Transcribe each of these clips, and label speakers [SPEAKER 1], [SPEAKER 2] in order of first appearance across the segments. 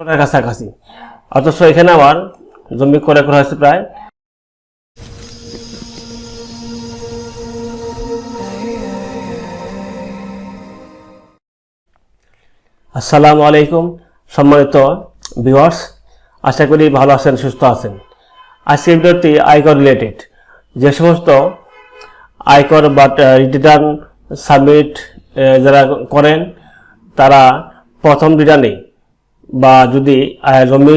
[SPEAKER 1] টাকার কাছাকাছি। অথচ এখানে আমার জমি করে করা হয়েছে প্রায়। আসসালামু আলাইকুম, সম্মানিত ভিউয়ার্স আশা করি ভালো আছেন, সুস্থ আছেন। আজকের ভিডিওটি আয়কর রিলেটেড যে সমস্ত আয়কর বা রিটার্ন সাবমিট যারা করেন, তারা প্রথম রিটার্নে বা যদি জমি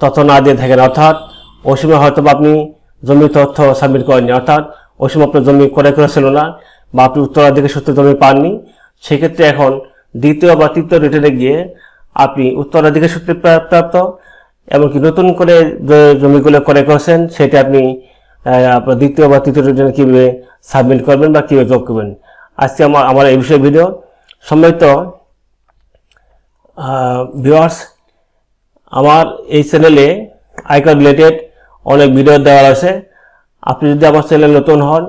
[SPEAKER 1] তথ্য না দিয়ে থাকেন, অর্থাৎ ওই সময় হয়তো আপনি জমির তথ্য সাবমিট করেননি, অর্থাৎ ওই সময় আপনার জমি ক্রয় করা ছিল না বা আপনি উত্তরাধিকার সূত্রে জমি পাননি, সেক্ষেত্রে এখন দ্বিতীয় বা তৃতীয় রিটার্নে গিয়ে আপনি উত্তরাধিকার সূত্রে প্রাপ্ত এমনকি নতুন করে যে জমিগুলো ক্রয় করেছেন, সেটা আপনি আপনার দ্বিতীয় বা তৃতীয় রিটার্নে কীভাবে সাবমিট করবেন বা কীভাবে যোগ করবেন। আজকে আমার আমার এই বিষয়ে ভিডিও সম্মানিত ভিউয়ার্স আমার এই চ্যানেলে আয়কর রিলেটেড অনেক ভিডিও দেওয়া আছে। আপনি যদি আমার চ্যানেল নতুন হন,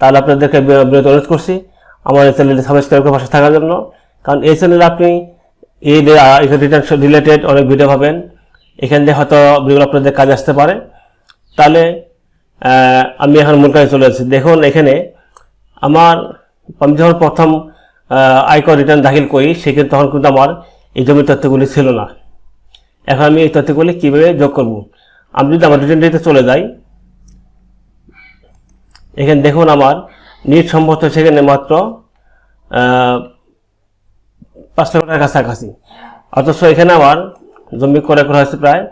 [SPEAKER 1] তাহলে আপনাদেরকে বিরত অনুরোধ করছি আমার এই চ্যানেলটি সাবস্ক্রাইব করে পাশে থাকার জন্য। কারণ এই চ্যানেলে আপনি এই রিটার্ন রিলেটেড অনেক ভিডিও পাবেন। এখান দিয়ে হয়তো ভিডিওগুলো আপনাদের কাজে আসতে পারে। তাহলে আমি এখন মূল কাজে চলে যাচ্ছি। দেখুন, এখানে আমার, আমি যখন প্রথম আয়কর রিটার্ন দাখিল করি, সেক্ষেত্রে তখন কিন্তু আমার এই জমির তথ্যগুলি ছিল না। এখন আমি এই তথ্যগুলি কীভাবে যোগ করব? আমি যদি আমার রিটার্ন চলে যাই, এখানে দেখুন আমার নিট সম্ভবত সেখানে মাত্র পাঁচ লক্ষ টাকার কাছাকাছি। অথচ এখানে আমার জমি করে করা হয়েছে প্রায়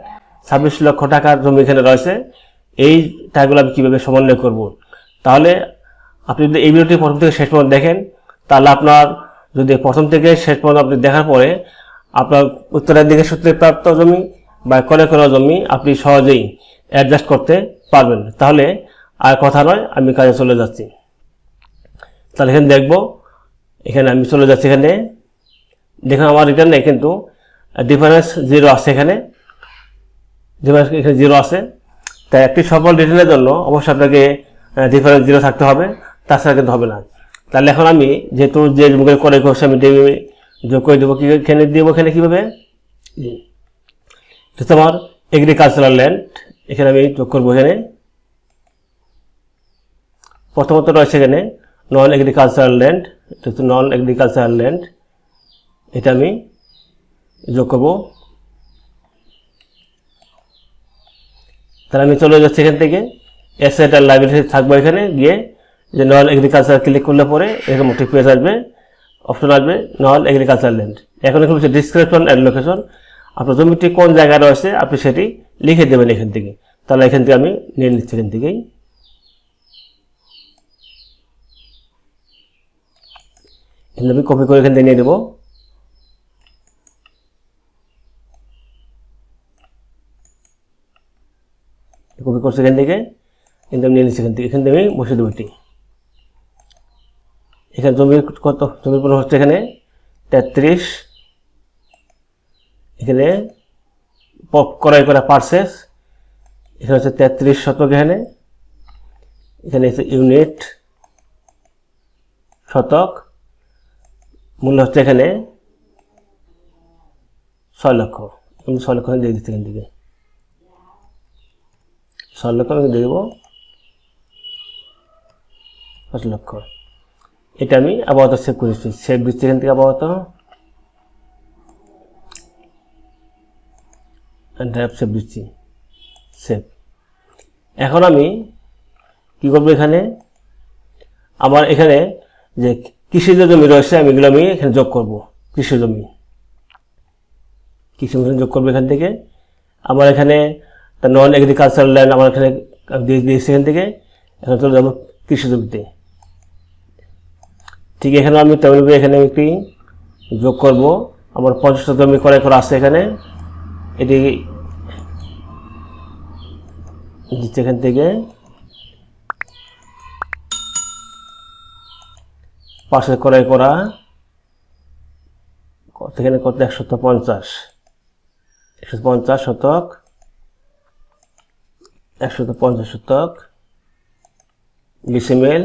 [SPEAKER 1] ছাব্বিশ লক্ষ টাকার জমি এখানে রয়েছে। এই টাকাগুলো আমি কীভাবে সমন্বয় করব? তাহলে আপনি যদি এই ভিডিওটি প্রথম থেকে শেষ পর্যন্ত দেখেন, তাহলে আপনার যদি প্রথম থেকে শেষ পর্যন্ত আপনি দেখার পরে আপনার উত্তরাধিকার সূত্রে প্রাপ্ত জমি বা করে করা জমি আপনি সহজেই অ্যাডজাস্ট করতে পারবেন। তাহলে আর কথা নয়, আমি কাজে চলে যাচ্ছি। তাহলে এখানে দেখব, এখানে আমি চলে যাচ্ছি এখানে। দেখুন, আমার রিটার্নে কিন্তু ডিফারেন্স জিরো আছে এখানে। ডিফারেন্স এখানে জিরো আছে। তাই একটি সফল রিটার্নের জন্য অবশ্যই আপনাকে ডিফারেন্স জিরো থাকতে হবে। তাছাড়া কিন্তু হবে না। তাহলে এখন আমি যেহেতু যে করে করছি আমি যোগ করে দেবো কি এখানে দেবো এখানে কীভাবে? এটা আমার এগ্রিকালচারাল ল্যান্ড এখানে আমি যোগ করব এখানে। প্রথমত রয়েছে এখানে নন এগ্রিকালচারাল ল্যান্ড এটা হচ্ছে নন এগ্রিকালচারাল ল্যান্ড এটা আমি যোগ করব। তাহলে আমি চলে যাচ্ছি এখান থেকে। অ্যাসেট আর লাইব্রেরি থাকব এখানে। গিয়ে যে নন এগ্রিকালচার ক্লিক করলে পরে এরকম একটি পেজ আসবে অপশন আসবে নন এগ্রিকালচার ল্যান্ড এখন এখানে হচ্ছে ডিসক্রিপশন অ্যান্ড লোকেশন আপনার জমিটি কোন জায়গায় রয়েছে, আপনি সেটি লিখে দেবেন এখান থেকে। তাহলে এখান থেকে আমি নিয়ে নিচ্ছি এখান থেকেই। এখানে আমি কপি করে এখান থেকে নিয়ে দেবো কপি করছি এখান থেকে। কিন্তু আমি নিয়ে নিচ্ছি এখান থেকে। এখান থেকে আমি বসে দেবো এটি। এখানে জমির কত জমির পরিমাণ হচ্ছে এখানে তেত্রিশ। এখানে করাই করা পার্সেস এখানে হচ্ছে তেত্রিশ শতক এখানে। এখানে ইউনিট শতক। মূল্য হচ্ছে এখানে ছয় লক্ষ। আমি ছয় লক্ষ দিয়ে দিচ্ছি এখান থেকে। ছয় লক্ষ আমি দিয়ে দেবো। পাঁচ লক্ষ। এটা আমি আপাতত সেভ করেছি। সেভ দিচ্ছি এখান থেকে আপাতত ড্রাইভ সেভ দিচ্ছি সেভ এখন আমি কি করব এখানে? আমার এখানে যে কৃষি যে জমি রয়েছে, আমি এগুলো আমি এখানে যোগ করব। কৃষি জমি। কৃষি জমি যোগ করব এখান থেকে। আমার এখানে নন এগ্রিকালচারাল ল্যান্ড আমার এখানে দিয়েছি এখান থেকে। এখন চলে যাব কৃষি জমিতে। ঠিক এখানে আমি তেমনি এখানে একটি যোগ করব। আমার পঞ্চাশ জমি করে করা আছে এখানে। এটি দিচ্ছে এখান থেকে পাশে করে করা এখানে কত? একশত পঞ্চাশ। একশো পঞ্চাশ শতক। একশত পঞ্চাশ শতক। ডিসিমেল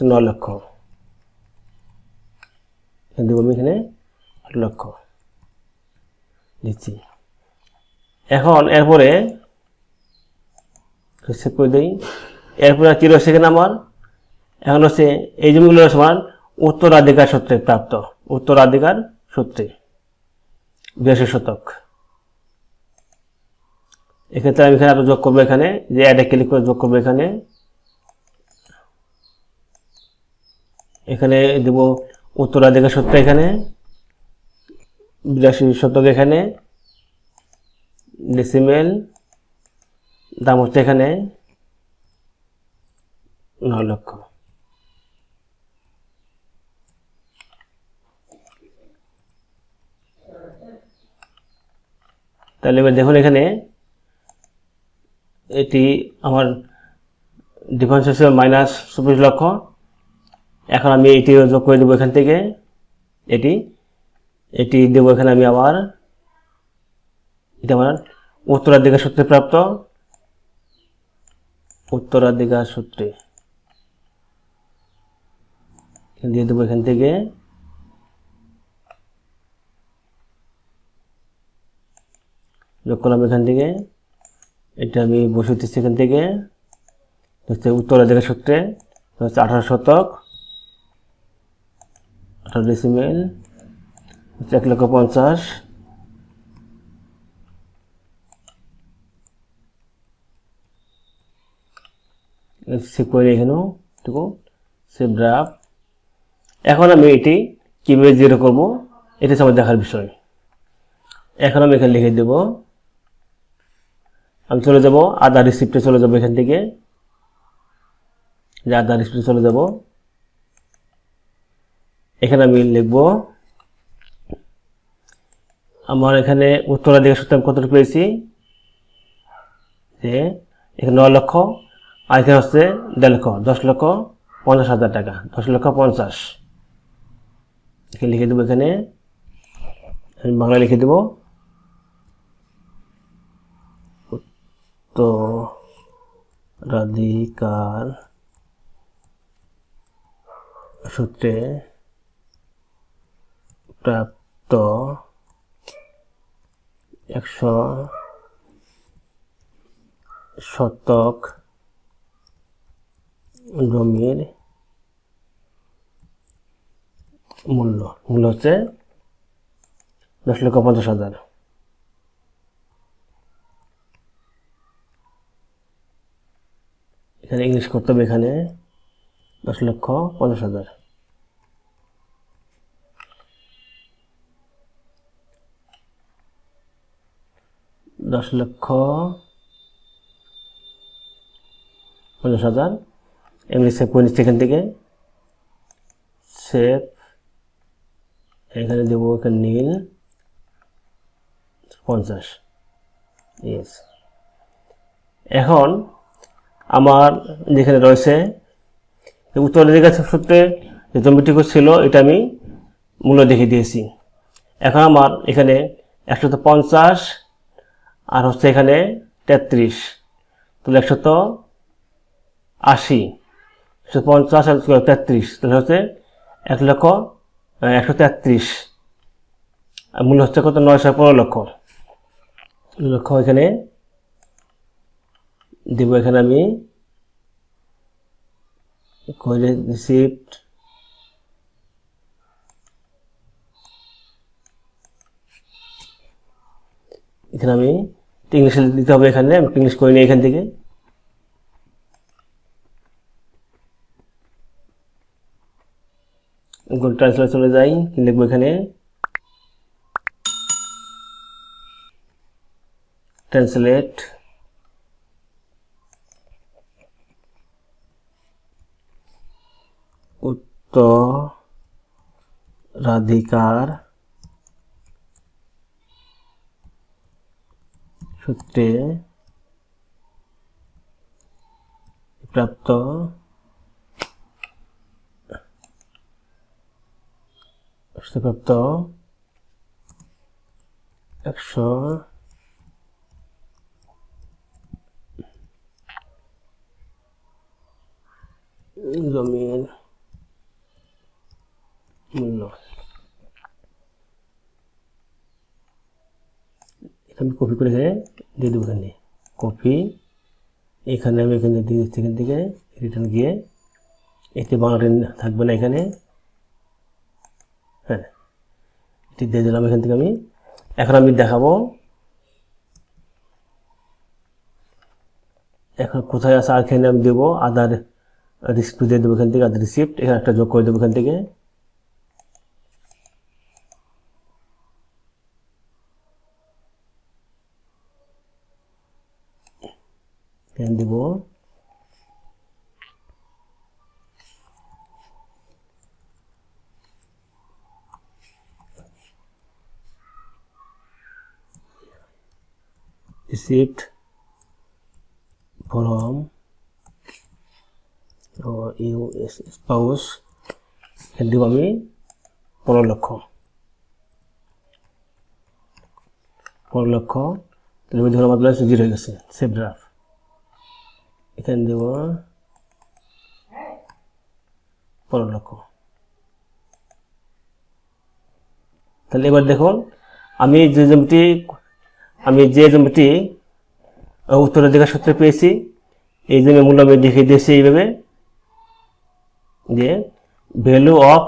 [SPEAKER 1] ন লক্ষ। দেবো আমি এখানে আট লক্ষ দিচ্ছি। এখন এরপরে সেভ করে দিই। এরপরে কি রয়েছে এখানে আমার? এখন হচ্ছে এই জমিগুলো আমার উত্তরাধিকার সূত্রে প্রাপ্ত। উত্তরাধিকার সূত্রে, বিরাশি শতক। এক্ষেত্রে আমি এখানে আরও যোগ করব এখানে, যে অ্যাডে ক্লিক করে যোগ করব এখানে। এখানে দেব উত্তরাধিকার সূত্র এখানে, বিরাশি শতক এখানে ডেসিমেল দাম হচ্ছে এখানে, নয় লক্ষ। তাহলে এবার দেখুন এখানে, এটি আমার ডিফারেন্স হচ্ছে মাইনাস চব্বিশ লক্ষ। এখন আমি এটি যোগ করে দেবো এখান থেকে। এটি এটি দেবো এখানে আমি আবার। এটা আমার উত্তরাধিকার সূত্রে প্রাপ্ত। উত্তরাধিকার সূত্রে দিয়ে দেবো এখান থেকে। যোগ করলাম এখান থেকে। এটা আমি বসে দিচ্ছি এখান থেকে। হচ্ছে উত্তরাধিকার সূত্রে হচ্ছে আঠারো শতক। আঠারো ডেসিমেল, এক লক্ষ পঞ্চাশ। সেভ করে এখানেও টুকু সেভ ড্রাফ এখন আমি এটি কীভাবে জিরো করব, এটা আমার দেখার বিষয়। এখন আমি এখানে লিখে দেব, আমি চলে যাব আধার রিসিপ্টে চলে যাব এখান থেকে। যে আধার রিসিপ্টে চলে যাব এখানে আমি লিখব, আমার এখানে উত্তরাধিকার সূত্রে আমি কতটুকু পেয়েছি? যে এখানে নয় লক্ষ, আর এখানে হচ্ছে দেড় লক্ষ, দশ লক্ষ পঞ্চাশ হাজার টাকা, দশ লক্ষ পঞ্চাশ। এখানে লিখে দেবো এখানে, আমি বাংলা লিখে দেবো। উত্তরাধিকার সূত্রে প্রাপ্ত একশো শতক জমির মূল্য। মূল্য হচ্ছে দশ লক্ষ পঞ্চাশ হাজার। এখানে ইংলিশ করতে হবে, এখানে দশ লক্ষ পঞ্চাশ হাজার। দশ লক্ষ পঞ্চাশ হাজার। এমনি সেভ করে নিচ্ছি এখান থেকে। সেভ এখানে দেবো এখানে নীল। পঞ্চাশ। ইয়েস এখন আমার যেখানে রয়েছে উত্তরাধিকার সূত্রে যে জমিটুকু ছিল, এটা আমি মূল্য দেখিয়ে দিয়েছি। এখন আমার এখানে একশত পঞ্চাশ আর হচ্ছে এখানে তেত্রিশ। তাহলে একশত আশি। একশো পঞ্চাশ তেত্রিশ। তাহলে হচ্ছে এক লক্ষ একশো তেত্রিশ। মূল্য হচ্ছে কত? নয়শো পনেরো লক্ষ। লক্ষ এখানে দেবো। এখানে আমি করে রিসিপ্ট এখানে আমি ইংলিশে দিতে হবে এখানে আমি ইংলিশ করে এখান থেকে। গুগল ট্রান্সলেট চলে যাই, কি লিখব এখানে? ট্রান্সলেট উত্তর উত্তরাধিকার সূত্রে প্রাপ্ত প্রাপ্ত একশো জমির মূল্য। আমি কপি করে এখানে দিয়ে দেবো এখানে। কপি, এখানে আমি এখানে দিয়ে দিচ্ছি এখান থেকে রিটার্ন গিয়ে এতে বাংলা থাকবে না এখানে। হ্যাঁ এটি দিয়ে দিলাম এখান থেকে আমি। এখন আমি দেখাবো, এখন কোথায় আছে আর এখানে আমি দেবো আদার রিসিপ্ট দিয়ে দেবো এখান থেকে আদার রিসিপ্ট এখানে একটা যোগ করে দেবো এখান থেকে। এখানে দেবো receipt from or US spouse এখানে দেবো আমি পনেরো লক্ষ পনেরো লক্ষ তাহলে আমি ধরো আমার ব্যালেন্স জিরো হয়ে গেছে সেভ ড্রাফট এখানে দেবো পনেরো লক্ষ। তাহলে এবার দেখুন, আমি যে জমিটি, আমি যে জমিটি উত্তরাধিকার সূত্রে পেয়েছি, এই জমি মূল্য আমি দেখিয়ে দিয়েছি এইভাবে যে value of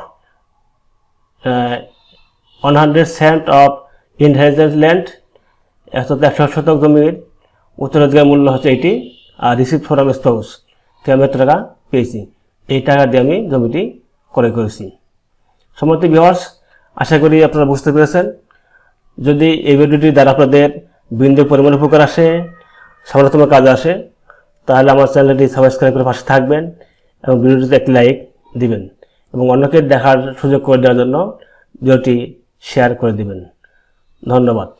[SPEAKER 1] one hundred cent of inheritance land একশো একশো শতক জমির উত্তরাধিকার মূল্য হচ্ছে এটি আর রিসিপ্ট ফর স্পাউস থেকে আমি টাকা পেয়েছি। এই টাকা দিয়ে আমি জমিটি ক্রয় করেছি। সমর্থ বিহর্স আশা করি আপনারা বুঝতে পেরেছেন। যদি এই ভিডিওটি দ্বারা আপনাদের বিন্দু পরিমাণ উপকার আসে, সফলতম কাজ আসে, তাহলে আমার চ্যানেলটি সাবস্ক্রাইব করে পাশে থাকবেন এবং ভিডিওটিতে একটি লাইক দিবেন এবং অন্যকে দেখার সুযোগ করে দেওয়ার জন্য ভিডিওটি শেয়ার করে দিবেন। ধন্যবাদ।